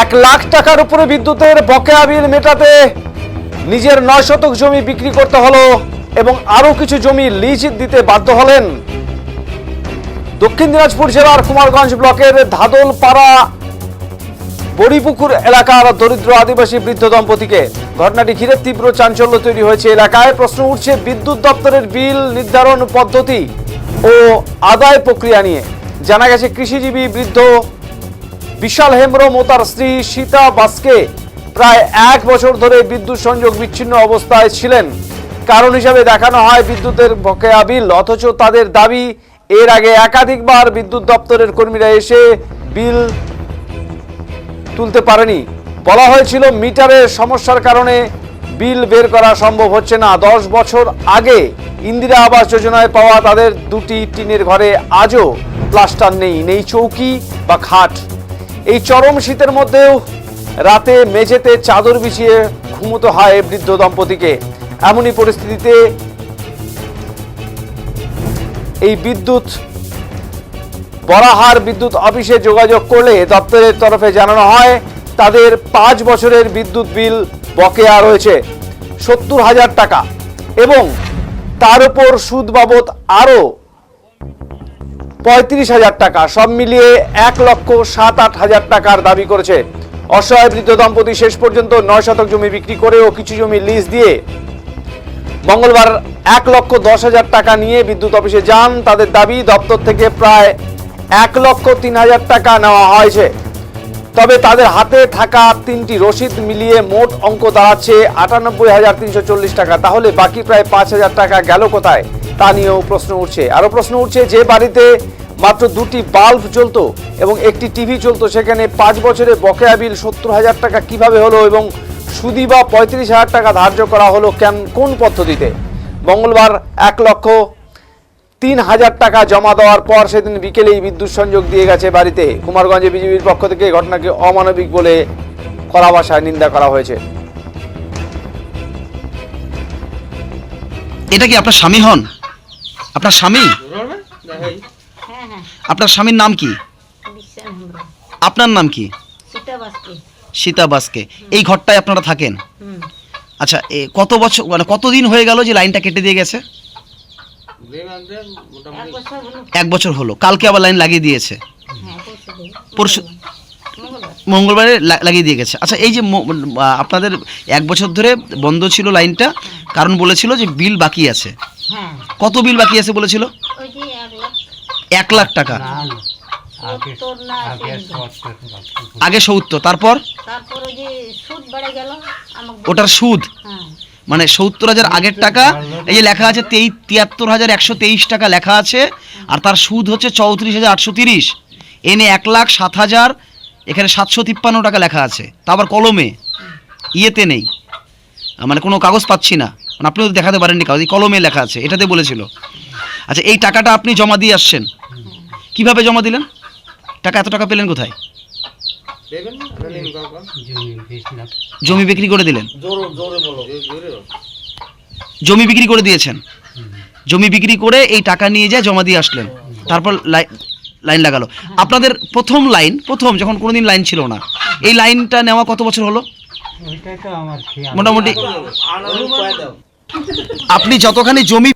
এক লাখ টাকার উপরে বিদ্যুতের বকেয়া বিল মেটাতে নিজের নয় শতক জমি বিক্রি করতে হলো এবং আরও কিছু জমি লিজ দিতে বাধ্য হলেন। দক্ষিণ দিনাজপুর জেলার কুমারগঞ্জ ব্লকের ধাদলপাড়া বড়িপুকুর এলাকার দরিদ্র আদিবাসী বৃদ্ধ দম্পতিকে ঘটনাটি ঘিরে তীব্র চাঞ্চল্য তৈরি হয়েছে এলাকায়। প্রশ্ন উঠছে, বিদ্যুৎ দপ্তরের বিল নির্ধারণ পদ্ধতি ও আদায় প্রক্রিয়া নিয়ে। জানা গেছে, কৃষিজীবী বৃদ্ধ বিশাল হেমব্রম ও তার স্ত্রী সীতা বাসকে প্রায় এক বছর ধরে বিদ্যুৎ সংযোগ বিচ্ছিন্ন অবস্থায় ছিলেন। কারণ হিসাবে দেখানো হয় বিদ্যুতের বকেয়া বিল অথচ তাদের দাবি, এর আগে একাধিকবার বিদ্যুৎ দপ্তরের কর্মীরা এসে বিল তুলতে পারেনি। বলা হয়েছিল মিটারের সমস্যার কারণে বিল বের করা সম্ভব হচ্ছে না। দশ বছর আগে ইন্দিরা আবাস যোজনায় পাওয়া তাদের দুটি টিনের ঘরে আজও প্লাস্টার নেই। নেই চৌকি বা খাট। এই চরম শীতের মধ্যেও রাতে মেঝেতে চাদর বিছিয়ে ঘুমোতে হয় বৃদ্ধ দম্পতিকে। এমনই পরিস্থিতিতে এই বিদ্যুৎ, বরাহার বিদ্যুৎ অফিসে যোগাযোগ করলে দপ্তরের তরফে জানানো হয়, তাদের পাঁচ বছরের বিদ্যুৎ বিল বকেয়া রয়েছে, সত্তর হাজার টাকা। এবং তার উপর সুদ বাবদ আরও পঁয়ত্রিশ হাজার টাকা। সব মিলিয়ে এক লক্ষ সাত আট হাজার টাকার দাবি করেছে। অসহায় বৃদ্ধ দম্পতি শেষ পর্যন্ত নয় শতক জমি বিক্রি করে ও কিছু জমি লিজ দিয়ে মঙ্গলবার এক লক্ষ দশ হাজার টাকা নিয়ে বিদ্যুৎ অফিসে যান। তাদের দাবি, দপ্তর থেকে প্রায় এক লক্ষ তিন হাজার টাকা নেওয়া হয়েছে। তবে তাদের হাতে থাকা তিনটি রসিদ মিলিয়ে মোট অঙ্ক দাঁড়াচ্ছে আটানব্বই হাজার তিনশো চল্লিশ টাকা। তাহলে বাকি প্রায় পাঁচ হাজার টাকা গেল কোথায়? তা নিয়েও প্রশ্ন উঠছে। আরও প্রশ্ন উঠছে, যে বাড়িতে মাত্র দুটি বাল্ব চলতো এবং একটি টিভি চলতো সেখানে পাঁচ বছরে বকেয়া বিল সত্তর হাজার টাকা কীভাবে হলো এবং সুদি বা পঁয়ত্রিশ হাজার টাকা ধার্য করা হলো কেন, কোন পদ্ধতিতে? মঙ্গলবার এক লক্ষ তিন হাজার টাকা জমা দেওয়ার পর সেদিন বিকেলেই বিদ্যুৎ সংযোগ দিয়ে গেছে বাড়িতে। কুমারগঞ্জে বিজেপির পক্ষ থেকে ঘটনাকে অমানবিক বলে কড়া ভাষায় নিন্দা করা হয়েছে। এটা কি আপনার স্বামী হন? আপনার স্বামী? আপনার স্বামীর নাম কি? আপনার নাম কি? সীতা বাসকে। এই ঘরটায় আপনারা থাকেন? আচ্ছা কত বছর মানে কতদিন হয়ে গেল যে লাইনটা কেটে দিয়ে গেছে? এক বছর হলো। কালকে আবার লাইন লাগিয়ে দিয়েছে। পরশু মঙ্গলবার লাগিয়ে দিয়ে গেছে। আচ্ছা এই যে আপনাদের এক বছর ধরে বন্ধ ছিল লাইনটা, কারণ বলেছিল যে বিল বাকি আছে। কত বিল বাকি আছে বলেছিল? এক লাখ। টাকা। আগে সত্তর তারপর? তারপর ওই যে সুদ বেড়ে গেল আমাকে ওটার সুদ? হ্যাঁ। মানে সত্তর হাজার আগের টাকা এই যে লেখা আছে তেই তিয়াত্তর হাজার একশো তেইশ টাকা লেখা আছে আর তার সুদ হচ্ছে চৌত্রিশ হাজার আটশো তিরিশ। এনে এক লাখ সাত হাজার এখানে সাতশো তিপ্পান্ন টাকা লেখা আছে। তা আবার কলমে? ইয়েতে নেই। মানে কোনো কাগজ পাচ্ছি না। মানে আপনিও তো দেখাতে পারেননি কাগজ এই কলমে লেখা আছে এটাতে বলেছিল। আচ্ছা এই টাকাটা আপনি জমা দিয়ে আসছেন। কীভাবে জমা দিলেন? টাকা এত টাকা পেলেন কোথায়? জমি বিক্রি করে দিলেন। জমি বিক্রি করে দিয়েছেন। জমি বিক্রি করে এই টাকা নিয়ে যায় জমা দিয়ে আসলেন। তারপর লাই- লাইন লাগালো। আপনাদের প্রথম লাইন প্রথম যখন কোনোদিন লাইন ছিল না এই লাইনটা নেওয়া কত বছর হলো? মোটামুটি আপনি যতখানি জমি